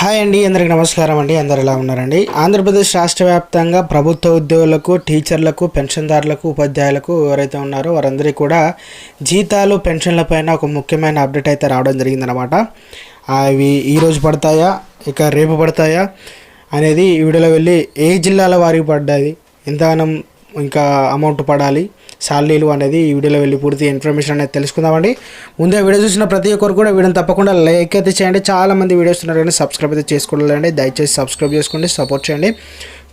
Hi అండి అందరికి నమస్కారం అండి అందరు ఎలా ఉన్నారండి? ఆంధ్రప్రదేశ్ రాష్ట్ర వ్యాప్తంగా ప్రభుత్వ ఉద్యోగులకు టీచర్లకు పెన్షన్దారులకు ఉపాధ్యాయులకు ఎవరైతే ఉన్నారో వారందరికీ కూడా జీతాలు పెన్షన్ల పైన ఒక ముఖ్యమైన అప్డేట్ అయితే రావడం జరిగిందనమాట అవి ఈరోజు పడతాయా? ఇక రేపు పడతాయా? అనేది ఈ వీడియోలో వెళ్ళి ఏ జిల్లాల వారికి పడ్డది ఎంతగానం ఇంకా అమౌంట్ పడాలి? శాలరీలు అనేది ఈ వీడియోలో వెళ్ళి పూర్తి ఇన్ఫర్మేషన్ అనేది తెలుసుకుందామండి. ముందే వీడియో చూసిన ప్రతి ఒక్కరు కూడా వీడియోని తప్పకుండా లైక్ అయితే చేయండి. చాలామంది వీడియోస్ ఉన్నారు కానీ సబ్స్క్రైబ్ అయితే చేసుకోలేదండి. దయచేసి సబ్స్క్రైబ్ చేసుకోండి సపోర్ట్ చేయండి.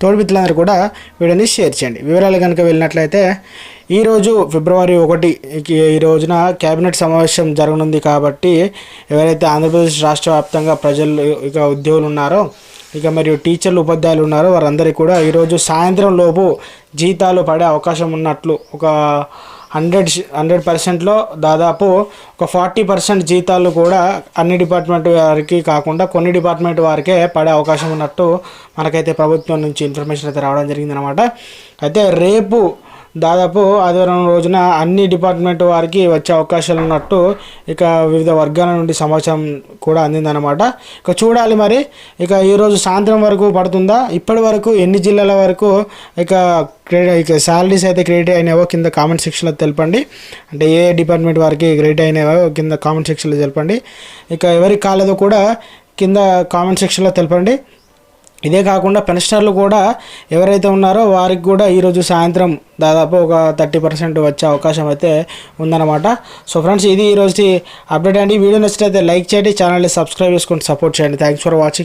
తోడు మిత్రులందరూ కూడా వీడియోని షేర్ చేయండి. వివరాలు కనుక వెళ్ళినట్లయితే ఈరోజు ఫిబ్రవరి ఒకటి ఈ రోజున కేబినెట్ సమావేశం జరగనుంది కాబట్టి ఎవరైతే ఆంధ్రప్రదేశ్ రాష్ట్ర వ్యాప్తంగా ప్రజలు ఇక ఉద్యోగులు ఉన్నారో ఇక మరియు టీచర్లు ఉపాధ్యాయులు ఉన్నారు వారందరికీ కూడా ఈరోజు సాయంత్రం లోపు జీతాలు పడే అవకాశం ఉన్నట్లు ఒక హండ్రెడ్ హండ్రెడ్ పర్సెంట్లో దాదాపు ఒక ఫార్టీ పర్సెంట్ జీతాలు కూడా అన్ని డిపార్ట్మెంట్ వారికి కాకుండా కొన్ని డిపార్ట్మెంట్ వారికే పడే అవకాశం ఉన్నట్టు మనకైతే ప్రభుత్వం నుంచి ఇన్ఫర్మేషన్ అయితే రావడం జరిగిందనమాట అయితే రేపు దాదాపు ఆదివారం రోజున అన్ని డిపార్ట్మెంట్ వారికి వచ్చే అవకాశాలు ఉన్నట్టు ఇక వివిధ వర్గాల నుండి సమాచారం కూడా అందిందనమాట ఇక చూడాలి మరి. ఇక ఈరోజు సాయంత్రం వరకు పడుతుందా? ఇప్పటి వరకు ఎన్ని జిల్లాల వరకు ఇక క్రెడిట్ ఇక శాలరీస్ అయితే క్రెడిట్ అయినావో కింద కామెంట్ సెక్షన్లో తెలపండి. అంటే ఏ డిపార్ట్మెంట్ వారికి క్రెడిట్ అయినావో కింద కామెంట్ సెక్షన్లో తెలపండి. ఇక ఎవరికి కాలేదో కూడా కింద కామెంట్ సెక్షన్లో తెలపండి. ఇదే కాకుండా పెన్షనర్లు కూడా ఎవరైతే ఉన్నారో వారికి కూడా ఈరోజు సాయంత్రం దాదాపు ఒక థర్టీ పర్సెంట్ వచ్చే అవకాశం అయితే ఉందన్నమాట. సో ఫ్రెండ్స్ ఇది ఈరోజు అప్డేట్ అండి. వీడియో నచ్చితే లైక్ చేయండి ఛానల్ని సబ్స్క్రైబ్ చేసుకొని సపోర్ట్ చేయండి. Thanks for watching